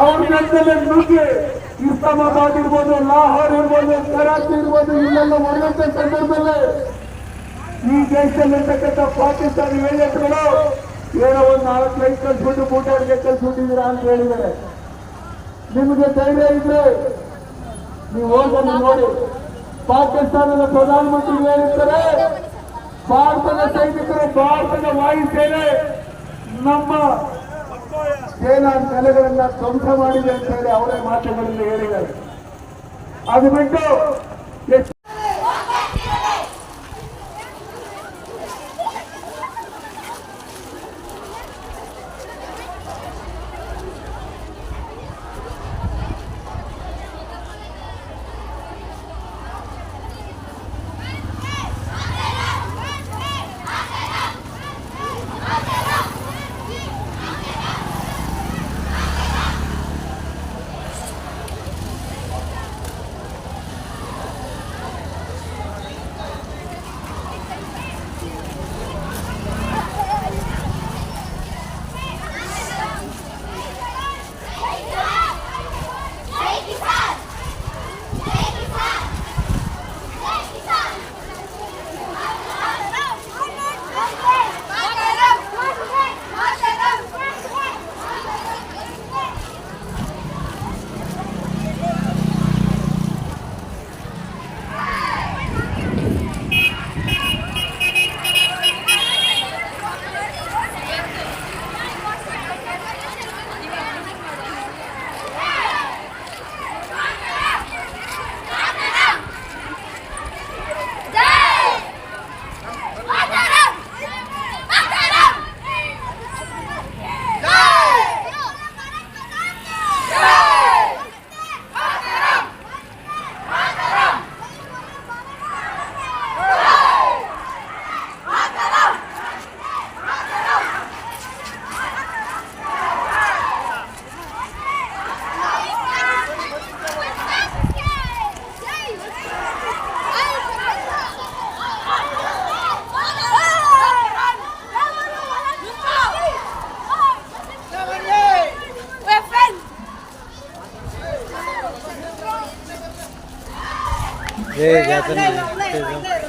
ಅವ್ರ ನೆಲದಲ್ಲಿ ನುಗ್ಗಿ ಇಸ್ಲಾಮಾಬಾದ್ ಇರ್ಬೋದು, ಲಾಹೋರ್ ಇರ್ಬೋದು, ಕರಾಚಿ ಇರ್ಬೋದು, ಇಲ್ಲೆಲ್ಲ ಒಳ್ಳೆಂತ ಸಂದರ್ಭದಲ್ಲಿ ಈ ದೇಶದಲ್ಲಿರ್ತಕ್ಕಂಥ ಪಾಕಿಸ್ತಾನಿ ಏಜೆಂಟ್ಗಳು ಏನೋ ಒಂದು ನಾಲ್ಕು ಲೈಟ್ ಕಲ್ಸ್ಬಿಟ್ಟು ಬೂಟಾಡ್ಗೆ ಕಲ್ಸ್ಬಿಟ್ಟಿದ್ದೀರಾ ಅಂತ ಹೇಳಿದ್ದಾರೆ. ನಿಮಗೆ ಧೈರ್ಯ ಇದ್ರೆ ನೀವು ಹೋಗಿ ನೋಡಿ. ಪಾಕಿಸ್ತಾನದ ಪ್ರಧಾನಮಂತ್ರಿ ಹೇಳಿರ್ತಾರೆ, ಭಾರತದ ಸೈನಿಕರು ಭಾರತದ ವಾಯುಸೇನೆ ನಮ್ಮ ಸೇನಾ ನೆಲೆಗಳನ್ನ ಧ್ವಂಸ ಮಾಡಿದೆ ಅಂತ ಹೇಳಿ ಅವರೇ ಮಾತುಗಳಲ್ಲಿ ಹೇಳಿದ್ದಾರೆ. ಅದು ಬಿಟ್ಟು Yeah, 累啦